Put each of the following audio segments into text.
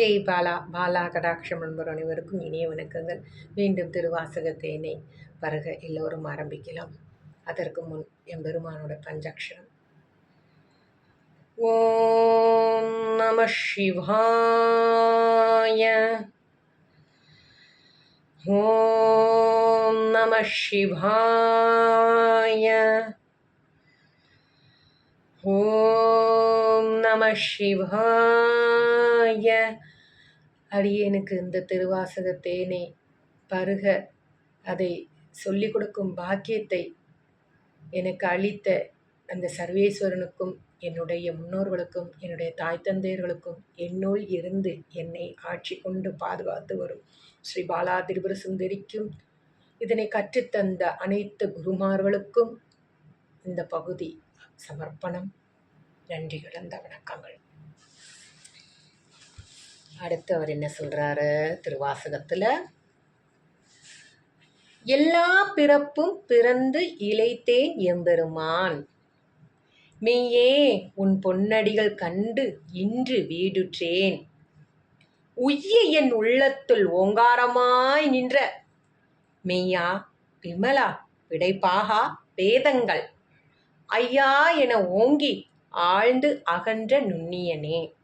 ஜெய் பாலா பாலா கடாட்சம் என்பவர் அனைவருக்கும் இனிய வணக்கங்கள். மீண்டும் திருவாசகத்தேனை வருக எல்லோரும் ஆரம்பிக்கலாம். அதற்கு முன் எம்பெருமானோட பஞ்சாட்சரம். ஓம் நம சிவாய. ஓம் நம சிவாய. ஓம் நம சிவாய. அடியேனுக்கு இந்த திருவாசக தேனை. பருக அதை சொல்லிக் கொடுக்கும் பாக்கியத்தை எனக்கு அளித்த அந்த சர்வேஸ்வரனுக்கும் என்னுடைய முன்னோர்களுக்கும் என்னுடைய தாய் தந்தையர்களுக்கும் என்னுள் இருந்து என்னை ஆட்சி கொண்டு பாதுகாத்து வரும். ஸ்ரீ பாலா திரிபுர சுந்தரிக்கும் இதனை கற்றுத்தந்த அனைத்து குருமார்களுக்கும் இந்த பகுதி சமர்ப்பணம். நன்றி கலந்த வணக்கங்கள். அடுத்து அவர் என்ன சொல்றாரு? திருவாசகத்துல எல்லா பிறப்பும் பிறந்து இழைத்தேன் எம்பெருமான். மெய்யே உன் பொன்னடிகள் கண்டு இன்று வீடுற்றேன். உய்ய என் உள்ளத்துள் ஓங்காரமாய் நின்ற. மெய்யா விமலா விடைப்பாகா வேதங்கள். ஐயா என ஓங்கி ஆழ்ந்து அகன்ற நுண்ணியனே.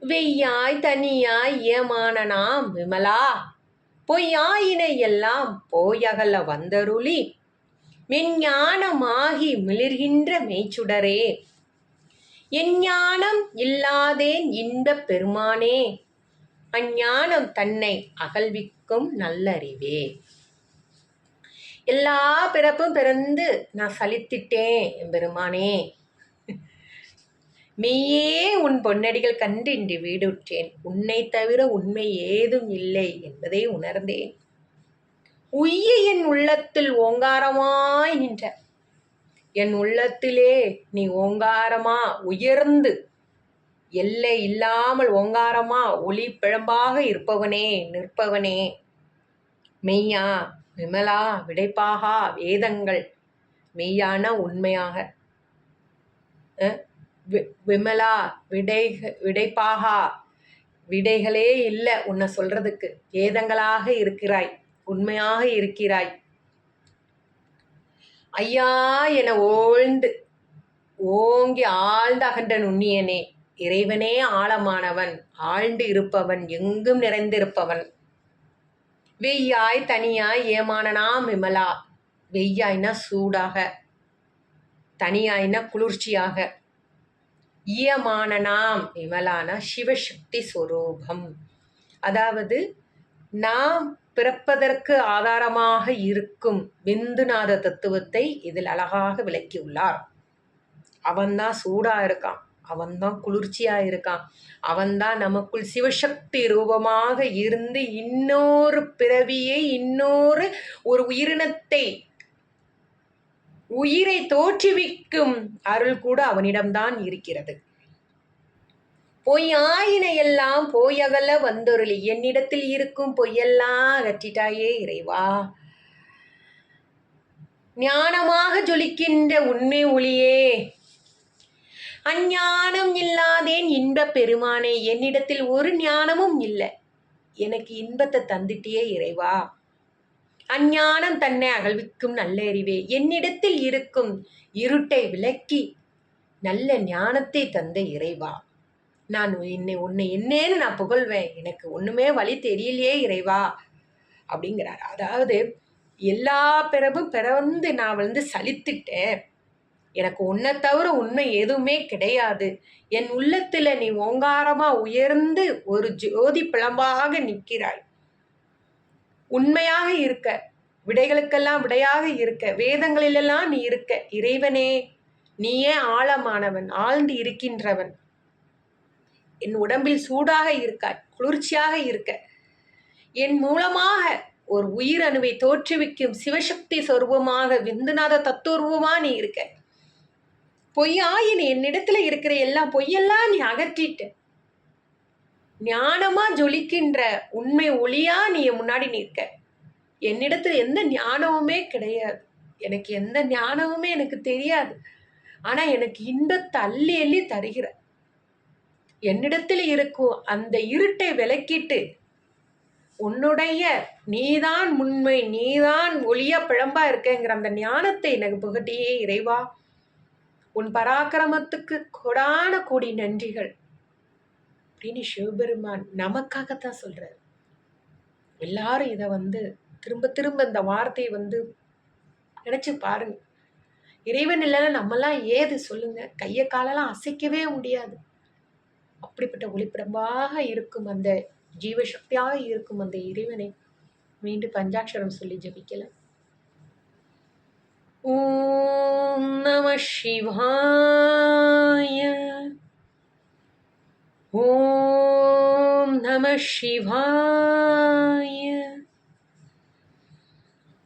வெய்யாய் தனியாய் ஏமானனாம் விமலா. பொய்யாயினை எல்லாம் போயகல வந்தருளி. மெஞ்ஞானமாகி மிளிர்கின்ற மெய்ச்சுடரே. எஞ்ஞானம் இல்லாதேன் இன்பப் பெருமானே. அஞ்ஞானம் தன்னை அகல்விக்கும் நல்லறிவே. எல்லா பிறப்பும் பிறந்து நான் சலித்திட்டேன் என் பெருமானே மெய்யே உன் பொன்னடிகள் கண்டு இன்று வீடுற்றேன். உன்னை தவிர உண்மை ஏதும் இல்லை என்பதை உணர்ந்தேன். உய்ய என் உள்ளத்தில் ஓங்காரமாய் நின்ற. என் உள்ளத்திலே நீ ஓங்காரமா? உயர்ந்து. எல்லை இல்லாமல் ஓங்காரமா? ஒளி பிழம்பாக இருப்பவனே நிற்பவனே. மெய்யா விமலா விடைப்பாகா வேதங்கள். மெய்யான உண்மையாக. வி விமலா விடை விடைப்பாகா விடைகளே இல்லை உன்னை சொல்றதுக்கு. வேதங்களாக இருக்கிறாய் உண்மையாக இருக்கிறாய். ஐயா என ஓழ்ந்து ஓங்கி ஆழ்ந்த அகன்ற நுண்ணியனே இறைவனே ஆழமானவன் ஆழ்ந்து இருப்பவன் எங்கும் நிறைந்திருப்பவன். வெய்யாய் தனியாய் ஏமானனா விமலா வெய்யாய்னா சூடாக தனியாய்னா குளிர்ச்சியாக. ஈயமானனாம் விமலானா சிவசக்தி ஸ்வரூபம் அதாவது நாம் பிறப்பதற்கு ஆதாரமாக இருக்கும் பிந்துநாத தத்துவத்தை இதில் அழகாக விளக்கியுள்ளார். அவன்தான் சூடா இருக்கான். அவன்தான் குளிர்ச்சியா இருக்கான். அவன்தான் நமக்குள் சிவசக்தி ரூபமாக இருந்து இன்னொரு பிறவியை இன்னொரு ஒரு உயிரினத்தை உயிரை தோற்றுவிக்கும் அருள் கூட அவனிடம்தான் இருக்கிறது. பொய்யாயின எல்லாம் போயகல வந்தொருளி. என்னிடத்தில் இருக்கும் பொய்யெல்லாம் அகற்றிட்டாயே இறைவா. ஞானமாக ஜொலிக்கின்ற உண்மை ஒளியே. அஞ்ஞானம் இல்லாதேன் இன்ப பெருமானே. என்னிடத்தில் ஒரு ஞானமும் இல்லை. எனக்கு இன்பத்தை தந்துட்டியே இறைவா. அஞ்ஞானம் தன்னை அகழ்விக்கும் நல்ல அறிவே என்னிடத்தில் இருக்கும் இருட்டை விளக்கி நல்ல ஞானத்தை தந்த இறைவா. நான் என்னை உன்னை என்னேன்னு நான் புகழ்வேன். எனக்கு ஒன்றுமே வழி தெரியலையே இறைவா அப்படிங்கிறார். அதாவது எல்லா பிறவும் பிறந்து நான் வந்து சலித்துட்டேன். எனக்கு உன்னை தவிர உண்மை எதுவுமே கிடையாது. என் உள்ளத்தில் நீ ஓங்காரமா உயர்ந்து ஒரு ஜோதி பிளம்பாக நிற்கிறாய். உண்மையாக இருக்க விடைகளுக்கெல்லாம் விடையாக இருக்க வேதங்களிலெல்லாம் நீ இருக்க இறைவனே நீயே ஆழமானவன் ஆழ்ந்து இருக்கின்றவன். என் உடம்பில் சூடாக இருக்காய் குளிர்ச்சியாக இருக்க. என் மூலமாக ஒரு உயிர் அணுவை தோற்றுவிக்கும் சிவசக்தி சொருபமாக விந்துநாத தத்துவமாக நீ இருக்க. பொய்யாயின் என்னிடத்துல இருக்கிற எல்லாம் பொய்யெல்லாம் நீ அகற்றிட்ட. ஞானமா ஜொலிக்கின்ற உண்மை ஒளியா நீ முன்னாடி நிற்க. என்னிடத்துல எந்த ஞானமுமே கிடையாது. எனக்கு எந்த ஞானமுமே எனக்கு தெரியாது. ஆனா எனக்கு இன்பத்தை அள்ளி அள்ளி தருகிற. என்னிடத்தில் இருக்கும் அந்த இருட்டை விளக்கிட்டு உன்னுடைய நீதான் உண்மை நீதான் ஒளியா பிழம்பா இருக்கேங்கிற அந்த ஞானத்தை எனக்கு புகட்டியே இறைவா. உன் பராக்கிரமத்துக்கு கொடான கூடி நன்றிகள். அப்படின்னு சிவபெருமான் நமக்காகத்தான் சொல்கிறார் எல்லாரும் இதை வந்து திரும்ப திரும்ப இந்த வார்த்தையை வந்து நினச்சி பாருங்க. இறைவன் இல்லைன்னா நம்மலாம் ஏது சொல்லுங்க? கையை காலெல்லாம் அசைக்கவே முடியாது. அப்படிப்பட்ட ஒளிப்பிடமாக இருக்கும் அந்த ஜீவசக்தியாக இருக்கும் அந்த இறைவனை மீண்டும் பஞ்சாட்சரம் சொல்லி ஜபிக்கல. ஓம் நம சிவாய शिवाय।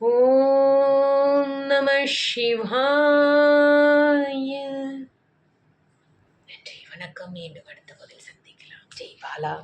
ॐ नमः शिवाय। நன்றி வணக்கம். மீண்டும் அடுத்த பதில் சந்திக்கலாம். ஜெய் பாலா.